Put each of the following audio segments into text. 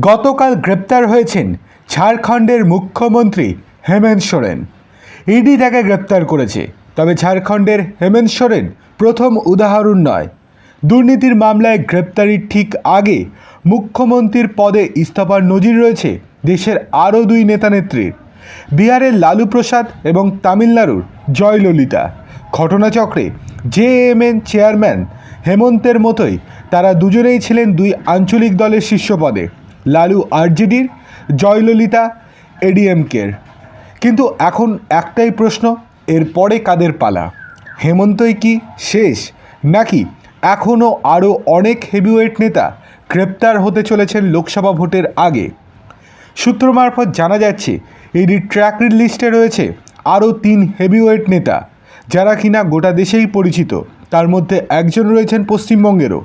গতকাল গ্রেপ্তার হয়েছেন ঝাড়খণ্ডের মুখ্যমন্ত্রী হেমন্ত সোরেন। ইডি তাকে গ্রেপ্তার করেছে, তবে ঝাড়খণ্ডের হেমন্ত সোরেন প্রথম উদাহরণ নয়। দুর্নীতির মামলায় গ্রেপ্তারির ঠিক আগে মুখ্যমন্ত্রীর পদে ইস্তফার নজির রয়েছে দেশের আরও দুই নেতানেত্রীর। বিহারের লালু প্রসাদ এবং তামিলনাড়ুর জয়ললিতা। ঘটনাচক্রে জে এম এন চেয়ারম্যান হেমন্তের মতোই তারা দুজনেই ছিলেন দুই আঞ্চলিক দলের শীর্ষ পদে। লালু আরজেডির, জয়ললিতা এডিএমকের। কিন্তু এখন একটাই প্রশ্ন এর পরে কাদের পালা? হেমন্তই কি শেষ? নাকি এখনও আরও অনেক হেভিওয়েট নেতা গ্রেপ্তার হতে চলেছেন লোকসভা ভোটের আগে? সূত্র মারফত জানা যাচ্ছে এডি ট্র্যাক লিস্টে রয়েছে আরও তিন হেভিওয়েট নেতা, যারা কিনা গোটা দেশেই পরিচিত। তার মধ্যে একজন রয়েছেন পশ্চিমবঙ্গেরও।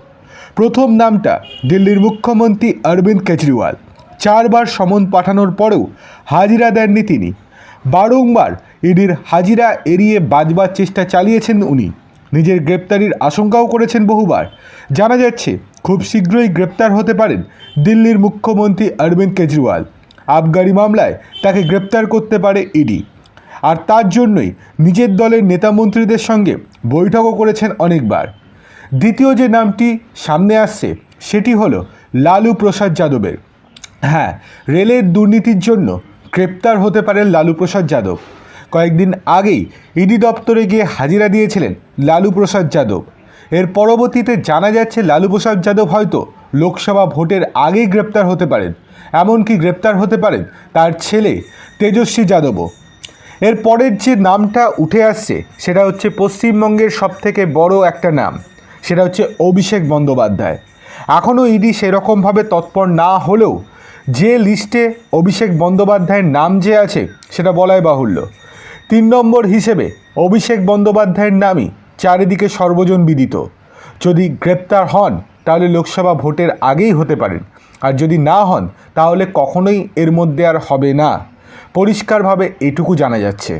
প্রথম নামটা দিল্লির মুখ্যমন্ত্রী অরবিন্দ কেজরিওয়াল। চারবার সমন পাঠানোর পরেও হাজিরা দেননি তিনি। বারংবার ইডির হাজিরা এড়িয়ে বাজবার চেষ্টা চালিয়েছেন উনি। নিজের গ্রেপ্তারির আশঙ্কাও করেছেন বহুবার। জানা যাচ্ছে, খুব শীঘ্রই গ্রেপ্তার হতে পারেন দিল্লির মুখ্যমন্ত্রী অরবিন্দ কেজরিওয়াল। আবগারি মামলায় তাকে গ্রেপ্তার করতে পারে ইডি। আর তার জন্যই নিজের দলের নেতামন্ত্রীদের সঙ্গে বৈঠকও করেছেন অনেকবার। দ্বিতীয় যে নামটি সামনে আসছে, সেটি হলো লালু প্রসাদ যাদবের। হ্যাঁ রেলের দুর্নীতির জন্য গ্রেপ্তার হতে পারেন লালু প্রসাদ যাদব। কয়েকদিন আগেই ইডি দপ্তরে গিয়ে হাজিরা দিয়েছিলেন লালু প্রসাদ যাদব। এর পরবর্তীতে জানা যাচ্ছে লালু প্রসাদ যাদব হয়তো লোকসভা ভোটের আগেই গ্রেপ্তার হতে পারেন। এমনকি গ্রেপ্তার হতে পারেন তার ছেলে তেজস্বী যাদবও। এর পরের যে নামটা উঠে আসছে, সেটা হচ্ছে পশ্চিমবঙ্গের সবথেকে বড় একটা নাম। সেটা হচ্ছে অভিষেক বন্দ্যোপাধ্যায়। এখনও ইডি সেরকমভাবে তৎপর না হলেও যে লিস্টে অভিষেক বন্দ্যোপাধ্যায়ের নাম যে আছে সেটা বলাই বাহুল্য। তিন নম্বর হিসেবে অভিষেক বন্দ্যোপাধ্যায়ের নামই চারিদিকে সর্বজন বিদিত। যদি গ্রেপ্তার হন, তাহলে লোকসভা ভোটের আগেই হতে পারেন। আর যদি না হন, তাহলে কখনোই এর মধ্যে আর হবে না। পরিষ্কারভাবে এটুকু জানা যাচ্ছে।